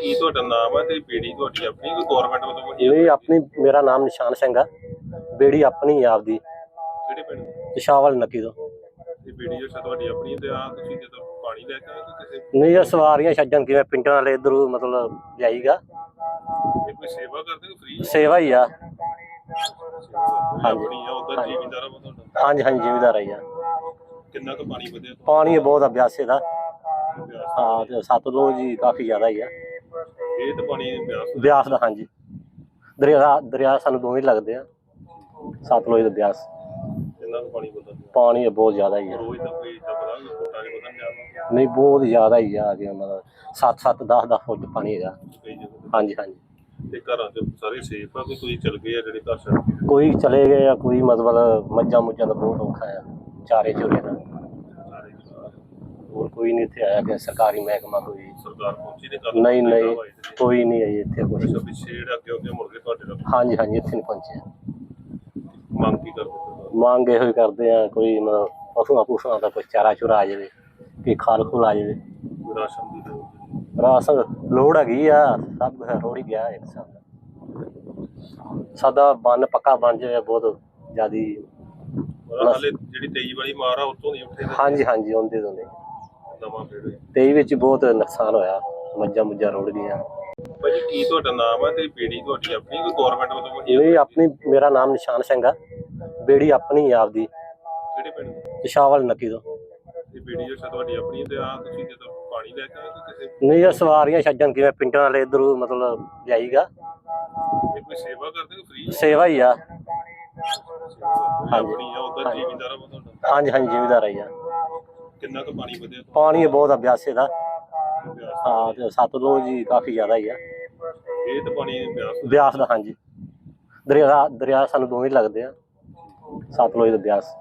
ਕੀ ਤੁਹਾਡਾ ਨਾਮ ਹੈ ਤੇ ਬੇੜੀ ਤੁਹਾਡੀ ਆਪਣੀ ਕੋਈ ਗਵਰਨਮੈਂਟ ਵੱਲੋਂ? ਇਹ ਆਪਣੀ ਮੇਰਾ ਨਾਮ ਨਿਸ਼ਾਨ ਸਿੰਘ ਆ। ਬੇੜੀ ਆਪਣੀ ਆ ਆਪਦੀ। ਕਿਹੜੇ ਪਿੰਡ ਦੀ? ਪਿਸ਼ਾਵਲ ਨੱਕੀ ਤੋਂ। ਇਹ ਬੇੜੀ ਜੋ ਤੁਹਾਡੀ ਆਪਣੀ ਹੈ ਤੇ ਆ ਤੁਸੀਂ ਜਦੋਂ ਪਾਣੀ ਲੈ ਕੇ ਆਏ ਕਿ ਕਿਸੇ ਨਹੀਂ ਇਹ ਸਵਾਰੀਆਂ ਛੱਡਣ ਕਿਵੇਂ ਪਿੰਡਾਂ ਵਾਲੇ ਇਧਰੋਂ ਮਤਲਬ ਜਾਈਗਾ ਇਹ ਕੋਈ ਸੇਵਾ ਕਰਦੇ ਹੋ ਫ੍ਰੀ ਸੇਵਾ ਹੀ ਆ। ਆਪਣੀ ਆ ਉਧਰ ਹਾਂਜੀ। ਜੀਵਿੰਦਾਰਾ ਵਾ ਤੁਹਾਡਾ? ਹਾਂਜੀ ਹਾਂਜੀ ਜ਼ਿਮੀਦਾਰ ਆਈ ਆ। ਕਿੰਨਾ ਕੁ ਪਾਣੀ ਵਧਿਆ? ਪਾਣੀ ਬਹੁਤ ਆ ਬਿਆਸੇ ਦਾ ਹਾਂ ਤੇ ਸਤਲੁਜ ਜੀ ਕਾਫੀ ਜ਼ਿਆਦਾ ਹੀ ਆ। ਇਹ ਤਾਂ ਪਾਣੀ ਬਿਆਸ ਦਾ। ਬਿਆਸ ਦਾ ਹਾਂਜੀ। ਦਰਿਆ ਦਰਿਆ ਸਾਨੂੰ ਦੋਵੇਂ ਲੱਗਦੇ ਆ। ਸਤਲੁਜ ਤੇ ਬਿਆਸ। ਕਿੰਨਾ ਕੁ ਪਾਣੀ ਬਹੁਤ ਜ਼ਿਆਦਾ ਹੀ ਆ। ਰੋਜ਼ ਦਾ ਕੋਈ ਨਹੀਂ ਜਾਂਦਾ ਬਹੁਤ ਜ਼ਿਆਦਾ ਹੀ ਆ ਗਿਆ ਮਤਲਬ 7 7 10 10 ਫੁੱਟ ਪਾਣੀ ਹੈਗਾ। ਹਾਂਜੀ ਹਾਂਜੀ। ਤੇ ਘਰਾਂ ਦੇ ਸਾਰੇ ਸੇਫ ਆ ਕੋਈ ਕੋਈ ਚਲ ਗਏ ਆ ਜਿਹੜੇ ਘਰ ਛੱਡ ਕੇ? ਕੋਈ ਚਲੇ ਗਏ ਆ ਕੋਈ ਮਤਲਬ ਮੱਝਾਂ ਮੁੱਝਾਂ ਦਾ ਬਹੁਤ ਔਖਾ ਆ। ਚਾਰੇ ਚੋਰੇ ਦਾ। ਹੋਰ ਕੋਈ ਨਹੀਂ ਇੱਥੇ ਆਇਆ ਕਿ ਸਰਕਾਰੀ ਮਹਿਕਮਾ ਕੋਈ ਨਹੀਂ ਨਹੀਂ ਕੋਈ ਨਹੀਂ ਆਈ ਇੱਥੇ ਕੁਝ ਅੱਛਾ ਪਿੱਛੇ ਜਿਹੜਾ ਅੱਗੇ ਅੱਗੇ ਮੁੜ ਤੁਹਾਡੇ ਨਾਲ? ਹਾਂਜੀ ਹਾਂਜੀ ਇੱਥੇ ਨਹੀਂ ਪਹੁੰਚਿਆ ਮੰਗ ਕੀ ਕਰਦੇ ਹੋ? ਮੰਗ ਕਰਦੇ ਆ ਕੋਈ ਮਤਲਬ ਪਸ਼ੂਆਂ ਪਸ਼ੂਆਂ ਦਾ ਕੋਈ ਚਾਰਾ ਚੁਰਾ ਆ ਜਾਵੇ ਕੋਈ ਖਾਲ ਖੁਲ ਆ ਜਾਵੇ। ਕੋਈ ਰਾਸ਼ਨ ਲੋੜ ਨਹੀਂ। ਰਾਸ ਹੈਗੀ ਆ ਸਭ ਕੁਝ ਗਿਆ ਇੱਕ ਹਿਸਾਬ ਨਾਲ ਬੰਨ ਪੱਕਾ ਬਣ ਜਾਵੇ ਬਹੁਤ ਜ਼ਿਆਦੀ ਹਾਲੇ ਜਿਹੜੀ 23 ਵਾਲੀ ਮਾਰ ਉਤੋਂ ਨਹੀਂ ਉੱਠੇ ਹਾਂਜੀ ਹਾਂਜੀ ਹੁੰਦੇ ਤੋਂ ਨਹੀਂ। 23 ਵਿੱਚ ਬਹੁਤ ਨੁਕਸਾਨ ਹੋਇਆ ਮੱਝਾਂ ਮੁੱਝਾਂ ਰੋੜ ਗਈਆਂ। ਭਾਜੀ ਕੀ ਤੁਹਾਡਾ ਨਾਮ ਹੈ ਤੇ ਬੇੜੀ ਤੁਹਾਡੀ ਆਪਣੀ ਕੋਈ ਗਵਰਨਮੈਂਟ ਵੱਲੋਂ ਬਣੀ ਨਹੀਂ ਆਪਣੀ ਮੇਰਾ ਨਾਮ ਨਿਸ਼ਾਨ ਸਿੰਘ ਆ। ਬੇੜੀ ਆਪਣੀ ਹੈ ਆਪਦੀ। ਕਿਹੜੇ ਪਿੰਡ ਪਿਸ਼ਾਵਲ ਨਕੀ ਤੋਂ। ਇਹ ਬੇੜੀ ਜੋ ਤੁਹਾਡੀ ਆਪਣੀ ਤੇ ਆ ਤੁਸੀਂ ਜਦੋਂ ਪਾਣੀ ਲੈ ਕੇ ਆਏ ਕਿ ਕਿਸੇ ਨਹੀਂ ਇਹ ਸਵਾਰੀਆਂ ਛੱਡਣ ਕਿਵੇਂ ਪਿੰਡਾਂ ਵਾਲੇ ਇਧਰੋਂ ਮਤਲਬ ਜਾਈਗਾ ਇਹ ਕੋਈ ਸੇਵਾ ਕਰਦੇ ਹੋ ਫ੍ਰੀ ਸੇਵਾ ਹੀ ਆ। ਹਾਂਜੀ। ਬਣੀ ਆ ਉਹਦਾ ਜ਼ਿਮੀਦਾਰ ਆ ਤੁਹਾਡਾ। ਹਾਂਜੀ ਹਾਂਜੀ ਜ਼ਿਮੀਦਾਰ ਆ ਕਿੰਨਾ ਕੁ ਪਾਣੀ ਵਧਿਆ ਪਾਣੀ ਬਹੁਤ ਆ ਬਿਆਸੇ ਦਾ। ਹਾਂ ਤੇ ਸਤਲੁਜ ਜੀ ਕਾਫੀ ਜ਼ਿਆਦਾ ਹੀ ਆ। ਇਹ ਤਾਂ ਪਾਣੀ ਬਿਆਸ ਦਾ। ਬਿਆਸ ਦਾ ਹਾਂਜੀ। ਦਰਿਆ ਦਰਿਆ ਸਾਨੂੰ ਦੋਵੇਂ ਲੱਗਦੇ ਆ। ਸਤਲੁਜ ਤੇ ਬਿਆਸ।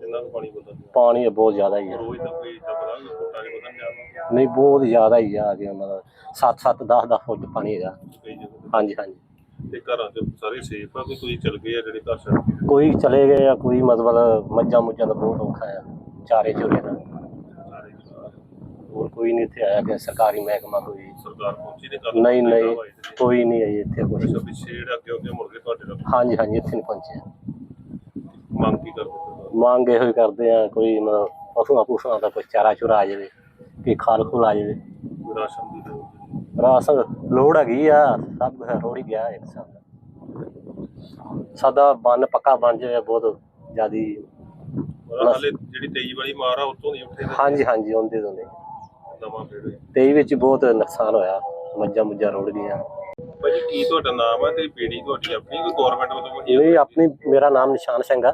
ਕਿੰਨਾ ਕੁ ਪਾਣੀ ਵਧਦਾ ਪਾਣੀ ਬਹੁਤ ਜ਼ਿਆਦਾ ਹੀ ਆ। ਰੋਜ਼ ਦਾ ਕੋਈ ਤਾਂ ਪਤਾ ਨਹੀਂ ਫੁੱਟਾਂ ਦੇ ਵਧਣ ਜਾਂਦਾ ਨਹੀਂ ਬਹੁਤ ਜ਼ਿਆਦਾ ਹੀ ਆ ਗਿਆ ਮਤਲਬ 7 7 10 10 ਫੁੱਟ ਪਾਣੀ ਹੈਗਾ। ਹਾਂਜੀ ਹਾਂਜੀ। ਤੇ ਘਰਾਂ ਦੇ ਸਾਰੇ ਸੇਫ ਆ ਕੋਈ ਕੋਈ ਚਲ ਗਏ ਆ ਜਿਹੜੇ ਘਰ ਛੱਡ ਕੇ? ਕੋਈ ਚਲੇ ਗਏ ਆ ਕੋਈ ਮਤਲਬ ਮੱਝਾਂ ਮੁੱਝਾਂ ਦਾ ਬਹੁਤ ਔਖਾ ਆ। ਚਾਰੇ ਚੋਰੇ ਦਾ ਸਾਰੇ ਜਗ੍ਹਾ। ਹੋਰ ਕੋਈ ਨਹੀਂ ਇੱਥੇ ਆਇਆ ਕਿ ਸਰਕਾਰੀ ਮਹਿਕਮਾ ਕੋਈ ਸਰਕਾਰ ਪਹੁੰਚੀ ਨਹੀਂ ਕਰ ਨਹੀਂ ਨਹੀਂ ਕੋਈ ਨਹੀਂ ਆਈ ਇੱਥੇ ਕੁਛ ਅੱਛਾ ਵੀ ਛੇੜ ਅੱਗੇ ਅੱਗੇ ਮੁੜ ਕੇ ਤੁਹਾਡੇ ਨਾਲ ਹਾਂਜੀ ਹਾਂਜੀ ਇੱਥੇ ਨਹੀਂ ਪਹੁੰਚੇ ਮੰਗ ਕੀ ਕਰਦੇ ਹੋ ਮੰਗ ਇਹੋ ਹੀ ਕਰਦੇ ਆ ਕੋਈ ਮਤਲਬ ਪਸ਼ੂਆਂ ਪਸ਼ੂਆਂ ਦਾ ਕੋਈ ਚਾਰਾ ਚੁਰਾ ਆ ਜਾਵੇ ਕਿ ਖਾਲ ਖੁਲ ਆ ਜਾਵੇ ਕੋਈ ਰਾਸ਼ਨ ਦੀ ਲੋੜ ਨਹੀਂ। ਰਾਸ਼ਨ ਲੋੜ ਹੈਗੀ ਆ ਸਭ ਕੁਛ ਰੋੜ ਹੀ ਗਿਆ ਇੱਕ ਹਿਸਾਬ ਨਾਲ ਸਾਡਾ ਬੰਨ ਪੱਕਾ ਬਣ ਜਾਵੇ ਬਹੁਤ ਜਿਆਦੀ ਮਤਲਬ ਹਾਲੇ ਜਿਹੜੀ 23 ਵਾਲੀ ਮਾਰ ਆ ਉਤੋਂ ਨਹੀਂ ਉੱਠੇ ਤੇ ਹਾਂਜੀ ਹਾਂਜੀ ਉਹਦੇ ਤੋਂ ਨੇ ਨਵਾਂ ਫੇਰ ਹੋਇਆ। ਤੇ ਇਹ ਵਿੱਚ ਬਹੁਤ ਨੁਕਸਾਨ ਹੋਇਆ ਮੱਝਾਂ ਮੁੱਝਾਂ ਰੋੜ ਗਈਆਂ। ਭਾਜੀ ਕੀ ਤੁਹਾਡਾ ਨਾਮ ਹੈ ਤੇ ਬੇੜੀ ਤੁਹਾਡੀ ਆਪਣੀ ਕੋਈ ਗਵਰਨਮੈਂਟ ਵੱਲੋਂ ਬਣੀ? ਇਹ ਆਪਣੀ ਮੇਰਾ ਨਾਮ ਨਿਸ਼ਾਨ ਸਿੰਘ ਆ।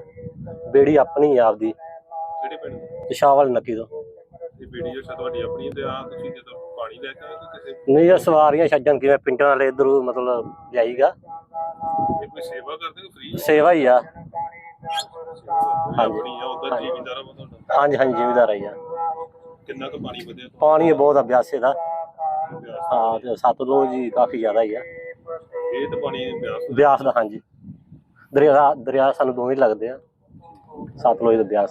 ਬੇੜੀ ਆਪਣੀ ਆ ਆਪਦੀ। ਕਿਹੜੇ ਪਿੰਡ ਦੀ? ਪਿਸ਼ਾਵਲ ਨੱਕੀ ਤੋਂ। ਇਹ ਬੇੜੀ ਜੋ ਤੁਹਾਡੀ ਆਪਣੀ ਹੈ ਤੇ ਆ ਤੁਸੀਂ ਜਦੋਂ ਪਾਣੀ ਲੈ ਕੇ ਆਏ ਕਿ ਕਿਸੇ ਨਹੀਂ ਇਹ ਸਵਾਰੀਆਂ ਛੱਡਣ ਕਿਵੇਂ ਪਿੰਡਾਂ ਵਾਲੇ ਇਧਰੋਂ ਮਤਲਬ ਜਾਈਗਾ ਇਹ ਕੋਈ ਸੇਵਾ ਕਰਦੇ ਹੋ ਫ੍ਰੀ ਸੇਵਾ ਹੀ ਆ। ਆਪਣੀ ਆ ਉਧਰ ਤੁਹਾਡਾ? ਹਾਂਜੀ ਹਾਂਜੀ ਜ਼ਿਮੀਦਾਰ ਆਈ ਆ ਕਿੰਨਾ ਕੁ ਪਾਣੀ ਵਧਿਆ ਪਾਣੀ ਬਹੁਤ ਆ ਬਿਆਸੇ ਦਾ ਬਿਆਸ ਹਾਂ ਤੇ ਸਤਲੁਜ ਜੀ ਕਾਫੀ ਜ਼ਿਆਦਾ ਹੀ ਆ। ਇਹ ਤਾਂ ਪਾਣੀ ਬਿਆਸ ਦਾ। ਬਿਆਸ ਦਾ ਹਾਂਜੀ। ਦਰਿਆ ਦਰਿਆ ਸਾਨੂੰ ਦੋਵੇਂ ਲੱਗਦੇ ਆ। ਸਤਲੁਜ ਤੇ ਬਿਆਸ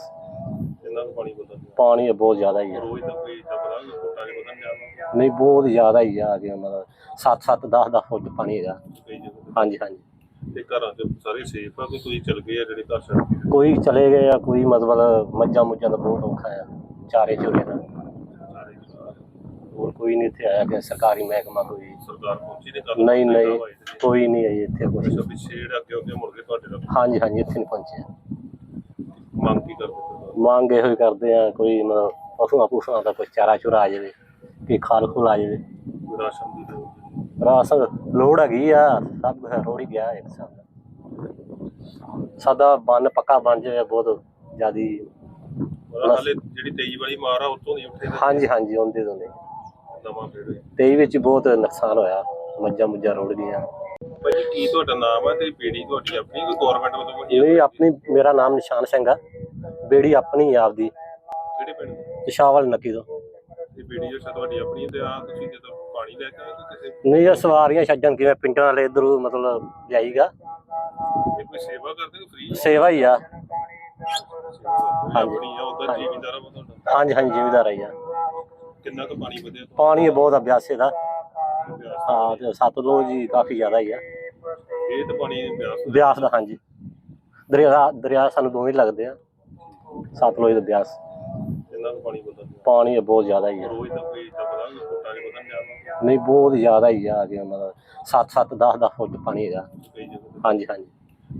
ਕਿੰਨਾ ਕੁ ਪਾਣੀ ਬਦਲ ਪਾਣੀ ਇਹ ਬਹੁਤ ਜ਼ਿਆਦਾ ਹੀ ਆ। ਰੋਜ਼ ਦਾ ਕੋਈ ਤਾਂ ਪਤਾ ਨਹੀਂ ਫੁੱਟਾਂ ਦੇ ਵਧਣ ਜਾਣਾ ਨਹੀਂ ਬਹੁਤ ਜ਼ਿਆਦਾ ਹੀ ਆ ਗਿਆ ਮਤਲਬ 7-7 10-10 ਫੁੱਟ ਪਾਣੀ ਹੈਗਾ। ਕਈ ਜਗ੍ਹਾ ਤੇ। ਹਾਂਜੀ ਹਾਂਜੀ। ਤੇ ਘਰਾਂ ਤੇ ਸਾਰੇ ਸੇਫ ਆ ਕੋਈ ਕੋਈ ਚਲ ਗਏ ਆ ਜਿਹੜੇ ਘਰ ਛੱਡ ਕੇ? ਕੋਈ ਚਲੇ ਗਏ ਆ ਕੋਈ ਮਤਲਬ ਮੱਝਾਂ ਮੁੱਝਾਂ ਦਾ ਬਹੁਤ ਔਖਾ ਆ ਚਾਰੇ ਚੋਰੇ ਦਾ। ਸਾਰੇ ਘਰ। ਹੋਰ ਕੋਈ ਨਹੀਂ ਇੱਥੇ ਆਇਆ ਕਿ ਸਰਕਾਰੀ ਮਹਿਕਮਾ ਕੋਈ। ਸਰਕਾਰ ਪਹੁੰਚੀ ਨੇ ਨਹੀਂ ਨਹੀਂ ਕੋਈ ਨਹੀਂ ਆਈ ਇੱਥੇ ਕੁਛ। ਅੱਛਾ ਪਿੱਛੇ ਜਿਹੜਾ ਅੱਗੇ ਅੱਗੇ ਮੁੜ ਕੇ ਤੁਹਾਡੇ ਨਾਲ? ਹਾਂਜੀ ਹਾਂਜੀ ਇੱਥੇ ਨਹੀਂ ਪਹੁੰਚਿਆ। ਮੰਗ ਕੀ ਕਰਦੇ ਤੁਸੀਂ? ਮੰਗ ਇਹੋ ਹੀ ਕਰਦੇ ਆ ਕੋਈ ਮਤਲਬ ਪਸ਼ੂਆਂ ਪਸ਼ੂਆਂ ਦਾ ਕੋਈ ਚਾਰਾ ਚੁਰਾ ਆ ਜਾਵੇ ਕਿ ਖਾਲ ਖੁਲ ਆ ਜਾਵੇ। ਕੋਈ ਰਾਸ਼ਨ ਦੀ ਰਾਸ਼ਨ ਲੋੜ ਹੈਗੀ ਆ ਸਭ ਰੋੜ ਗਿਆ ਇੱਕ ਦਾ। ਸਾਡਾ ਬੰਨ ਪੱਕਾ ਬਣ ਜਾਵੇ ਬਹੁਤ ਜਿਆਦੀ। ਮਤਲਬ ਹਾਲੇ ਜਿਹੜੀ 23 ਵਾਲੀ ਮਾਰ ਆ ਉਤੋਂ ਨਹੀਂ ਉੱਠੇ ਤੇ ਹਾਂਜੀ ਹਾਂਜੀ ਉਹਦੇ ਤੋਂ ਨਹੀਂ। ਨਵਾਂ ਫੇਰ ਇਹ ਵਿੱਚ ਬਹੁਤ ਨੁਕਸਾਨ ਹੋਇਆ ਮੱਝਾਂ ਮੁੱਝਾਂ ਰੋੜ ਗਈਆਂ। ਭਾਜੀ ਕੀ ਤੁਹਾਡਾ ਨਾਮ ਹੈ ਤੇ ਬੇੜੀ ਤੁਹਾਡੀ ਆਪਣੀ ਕੋਈ ਗਵਰਨਮੈਂਟ ਵੱਲੋਂ ਇਹ ਆਪਣੀ ਮੇਰਾ ਨਾਮ ਨਿਸ਼ਾਨ ਸਿੰਘ ਆ। ਬੇੜੀ ਆਪਣੀ ਆ ਆਪਦੀ। ਕਿਹੜੇ ਪਿੰਡ? ਪਿਸ਼ਾਵਲ ਨੱਕੀ ਤੋਂ। ਤੇ ਬੇੜੀ ਜਿਹੜਾ ਤੁਹਾਡੀ ਆਪਣੀ ਤੇ ਆ ਤੁਸੀਂ ਜਦੋਂ ਪਾਣੀ ਲੈ ਕੇ ਆਏ ਕਿ ਕਿਸੇ ਨਹੀਂ ਇਹ ਸਵਾਰੀਆਂ ਛੱਡਣ ਕਿਵੇਂ ਪਿੰਡਾਂ ਵਾਲੇ ਇਧਰੋਂ ਮਤਲਬ ਜਾਈਗਾ ਇਹ ਕੋਈ ਸੇਵਾ ਕਰਦੇ ਫ੍ਰੀ ਸੇਵਾ ਹੀ ਆ। ਆਪਣੀ ਆ ਉਧਰ ਜੀਵਿੰਦਾਰਾ ਵਾ ਤੁਹਾਡਾ। ਹਾਂਜੀ ਹਾਂਜੀ ਜ਼ਿਮੀਦਾਰ ਆਈ ਆ। ਕਿੰਨਾ ਕੁ ਪਾਣੀ ਵਧਿਆ ਪਾਣੀ ਇਹ ਬਹੁਤ ਆ ਬਿਆਸੇ ਦਾ। ਹਾਂ ਤੇ ਸਤਲੁਜ ਜੀ ਕਾਫੀ ਜ਼ਿਆਦਾ ਹੀ ਆ। ਇਹ ਤਾਂ ਪਾਣੀ ਬਿਆਸ ਦਾ। ਬਿਆਸ ਦਾ ਹਾਂਜੀ। ਦਰਿਆ ਦਰਿਆ ਸਾਨੂੰ ਦੋਵੇਂ ਲੱਗਦੇ ਆ। ਸਤਲੁਜ ਤੇ ਬਿਆਸ। ਕਿੰਨਾ ਕੁ ਪਾਣੀ ਵਧਿਆ ਪਾਣੀ ਇਹ ਬਹੁਤ ਜ਼ਿਆਦਾ ਹੀ ਆ। ਰੋਜ਼ ਦਾ ਕੋਈ ਤਾਂ ਪਤਾ ਨਹੀਂ ਵਧਣ ਨਹੀਂ ਬਹੁਤ ਜ਼ਿਆਦਾ ਹੀ ਆ ਗਿਆ ਮਤਲਬ 7-7 10-10 ਫੁੱਟ ਪਾਣੀ ਹੈਗਾ। ਕਈ ਜਗ੍ਹਾ। ਹਾਂਜੀ ਹਾਂਜੀ।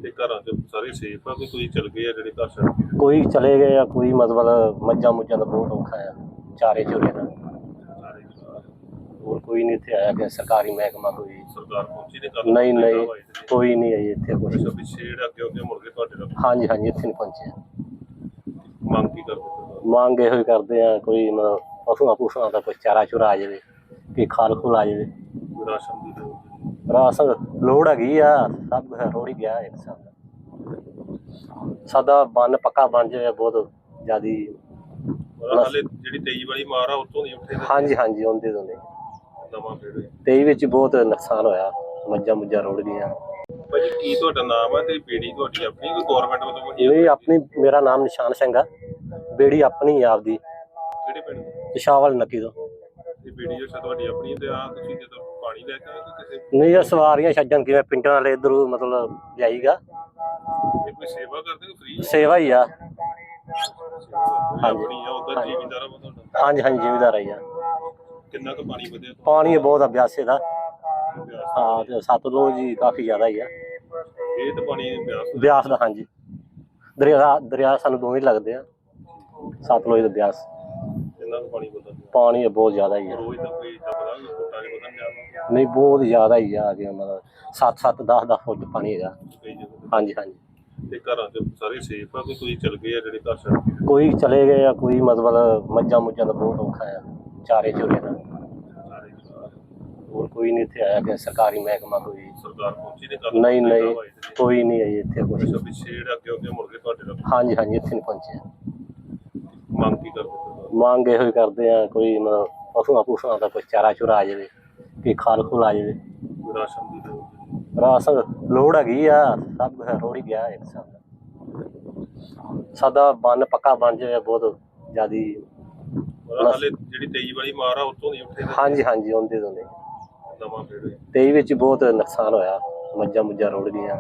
ਤੇ ਘਰਾਂ ਤੇ ਸਾਰੇ ਸੇਫ ਆ ਕੋਈ ਕੋਈ ਚਲ ਗਏ ਆ ਜਿਹੜੇ ਘਰ ਛੱਡ ਕੇ ਕੋਈ ਚਲੇ ਗਏ ਆ ਕੋਈ ਮਤਲਬ ਮੱਝਾਂ ਮੁੱਝਾਂ ਦਾ ਬਹੁਤ ਔਖਾ ਆ ਚਾਰੇ ਚੋਰੇ ਦਾ। ਸਾਰੇ। ਹੋਰ ਕੋਈ ਨਹੀਂ ਇੱਥੇ ਆਇਆ ਕਿ ਸਰਕਾਰੀ ਮਹਿਕਮਾ ਕੋਈ। ਸਰਕਾਰ ਪਹੁੰਚੀ ਨੇ ਕਰ ਨਹੀਂ ਨਹੀਂ ਕੋਈ ਨਹੀਂ ਆਈ ਇੱਥੇ ਕੁਛ ਅੱਛਾ ਪਿੱਛੇ ਜਿਹੜਾ ਅੱਗੇ ਅੱਗੇ ਮੁੜ ਕੇ ਤੁਹਾਡੇ ਨਾਲ? ਹਾਂਜੀ ਹਾਂਜੀ ਇੱਥੇ ਨਹੀਂ ਪਹੁੰਚਿਆ। ਮੰਗ ਕੀ ਕਰਦੇ? ਮੰਗ ਇਹੋ ਹੀ ਕਰਦੇ ਆ ਕੋਈ ਮਤਲਬ ਪਸ਼ੂਆਂ ਪਸ਼ੂਆਂ ਦਾ ਕੋਈ ਚਾਰਾ ਚੁਰਾ ਆ ਜਾਵੇ ਕਿ ਖਾਲ ਖੁਲ ਆ ਜਾਵੇ। ਰਾਸ਼ਨ ਦੀ ਲੋੜ। ਰਾਸ਼ਨ ਲੋੜ ਹੈਗੀ ਆ ਸਭ ਰੋੜ ਗਿਆ ਇੱਕ ਦਾ। ਸਾਡਾ ਬੰਨ ਪੱਕਾ ਬਣ ਜਾਵੇ ਬਹੁਤ ਜਿਆਦੀ। ਮਤਲਬ ਹਾਲੇ ਜਿਹੜੀ 23 ਵਾਲੀ ਮਾਰ ਆ ਉਤੋਂ ਨਹੀਂ ਉੱਠੇ ਤੇ ਹਾਂਜੀ ਹਾਂਜੀ ਉਹਦੇ ਤੋਂ ਨਹੀਂ। ਨਵਾਂ ਫੇਰ ਵਿੱਚ ਬਹੁਤ ਨੁਕਸਾਨ ਹੋਇਆ ਮੱਝਾਂ ਮੁੱਝਾਂ ਰੋੜ ਗਈਆਂ। ਭਾਜੀ ਕੀ ਤੁਹਾਡਾ ਨਾਮ ਹੈ ਤੇ ਬੇੜੀ ਤੁਹਾਡੀ ਆਪਣੀ ਕੋਈ ਗਵਰਨਮੈਂਟ ਵੱਲੋਂ ਇਹ ਆਪਣੀ ਮੇਰਾ ਨਾਮ ਨਿਸ਼ਾਨ ਸਿੰਘ ਆ। ਬੇੜੀ ਆਪਣੀ ਆਪਦੀ। ਦੀ? ਪਿਸ਼ਾਵਲ ਨੱਕੀ ਤੋਂ। ਤੇ ਬੇੜੀ ਜਿਹੜਾ ਤੁਹਾਡੀ ਆਪਣੀ ਤੇ ਆ ਤੁਸੀਂ ਜਦੋਂ ਪਾਣੀ ਲੈ ਕੇ ਆਏ ਕਿ ਕਿਸੇ ਨਹੀਂ ਇਹ ਸਵਾਰੀਆਂ ਛੱਡਣ ਕਿਵੇਂ ਪਿੰਡਾਂ ਵਾਲੇ ਇਧਰੋਂ ਮਤਲਬ ਜਾਈਗਾ। ਇਹ ਕੋਈ ਸੇਵਾ ਕਰਦੇ ਫ੍ਰੀ ਸੇਵਾ ਹੀ ਆ। ਆਪਣੀ ਆ ਉਧਰ ਜੀਵਿੰਦਾਰਾ ਵਾ ਤੁਹਾਡਾ ਹਾਂਜੀ ਹਾਂਜੀ ਜ਼ਿਮੀਦਾਰ ਆਈ ਆ। ਕਿੰਨਾ ਕੁ ਪਾਣੀ ਵਧਿਆ? ਪਾਣੀ ਬਹੁਤ ਬਿਆਸੇ ਦਾ। ਤੁਹਾਡੇ ਬਿਆਸ ਦਾ? ਹਾਂ ਤੇ ਸਤਲੁਜ ਜੀ ਕਾਫੀ ਜ਼ਿਆਦਾ ਹੀ ਆ। ਇਹ ਤਾਂ ਪਾਣੀ ਬਿਆਸ ਦਾ। ਬਿਆਸ ਦਾ ਹਾਂਜੀ। ਦਰਿਆ ਦਰਿਆ ਸਾਨੂੰ ਦੋਵੇਂ ਲੱਗਦੇ ਆ। ਸਤਲੁਜ ਤੇ ਬਿਆਸ। ਕਿੰਨਾ ਕੁ ਪਾਣੀ ਇਹ ਬਹੁਤ ਜ਼ਿਆਦਾ ਹੀ ਆ। ਰੋਜ਼ ਕੋਈ ਤਾਂ ਪਤਾ ਨਹੀਂ ਫੁੱਟਾਂ ਨਹੀਂ ਬਹੁਤ ਜ਼ਿਆਦਾ ਹੀ ਆ ਗਿਆ ਮਤਲਬ 7-7 10-10 ਫੁੱਟ ਪਾਣੀ ਹੈਗਾ। ਕਈ ਜਗ੍ਹਾ ਤੇ। ਹਾਂਜੀ ਹਾਂਜੀ। ਤੇ ਘਰਾਂ ਤੇ ਸਾਰੇ ਸੇਫ ਆ ਕੋਈ ਕੋਈ ਚਲ ਗਏ ਆ ਜਿਹੜੇ ਘਰ ਛੱਡ ਕੇ ਕੋਈ ਚਲੇ ਗਏ ਆ ਕੋਈ ਮਤਲਬ ਮੱਝਾਂ ਮੁੱਝਾਂ ਦਾ ਬਹੁਤ ਔਖਾ ਆ। ਚਾਰੇ ਚੋਰੇ ਦਾ। ਸਾਰੇ ਘਰ। ਹੋਰ ਕੋਈ ਨਹੀਂ ਇੱਥੇ ਆਇਆ ਕਿ ਸਰਕਾਰੀ ਮਹਿਕਮਾ ਕੋਈ। ਸਰਕਾਰ ਪਹੁੰਚੀ ਨੇ ਕਰ ਨਹੀਂ ਨਹੀਂ। ਕੋਈ ਨਹੀਂ ਆਈ ਇੱਥੇ ਅੱਛਾ ਪਿੱਛੇ ਜਿਹੜਾ ਅੱਗੇ ਅੱਗੇ ਮੁੜ ਕੇ ਤੁਹਾਡੇ ਨਾਲ। ਹਾਂਜੀ ਹਾਂਜੀ ਇੱਥੇ ਨਹੀਂ ਪਹੁੰਚਿਆ। ਮੰਗ ਕੀ ਕਰਦੇ ਤੁਸੀਂ? ਮੰਗ ਇਹੋ ਹੀ ਕਰਦੇ ਆ ਕੋਈ ਮਤਲਬ ਪਸ਼ੂਆਂ ਪਸ਼ੂਆਂ ਦਾ ਕੋਈ ਚਾਰਾ ਚੁਰਾ ਆ ਜਾਵੇ ਕਿ ਖਾਲ ਖੁਲ ਆ ਜਾਵੇ ਰਾਸ਼ਨ ਦੀ ਲੋੜ ਨਹੀਂ। ਰਾਸ਼ਨ ਲੋੜ ਹੈਗੀ ਆ ਸਭ ਰੋੜ ਹੀ ਗਿਆ ਇੱਕ ਹਿਸਾਬ ਸਾਡਾ ਬੰਨ ਪੱਕਾ ਬਣ ਜਾਵੇ ਬਹੁਤ ਜਿਆਦੀ ਮਤਲਬ ਹਾਲੇ ਜਿਹੜੀ 23 ਵਾਲੀ ਮਾਰ ਆ ਉਤੋਂ ਨਹੀਂ ਉੱਠੇ ਤੇ ਹਾਂਜੀ ਹਾਂਜੀ ਉਹਦੇ ਤੋਂ ਨਹੀਂ ਨਵਾਂ ਫੇਰ ਹੋਇਆ। ਤੇ ਇਹ ਵਿੱਚ ਬਹੁਤ ਨੁਕਸਾਨ ਹੋਇਆ ਮੱਝਾਂ ਮੁੱਝਾਂ ਰੋੜ ਗਈਆਂ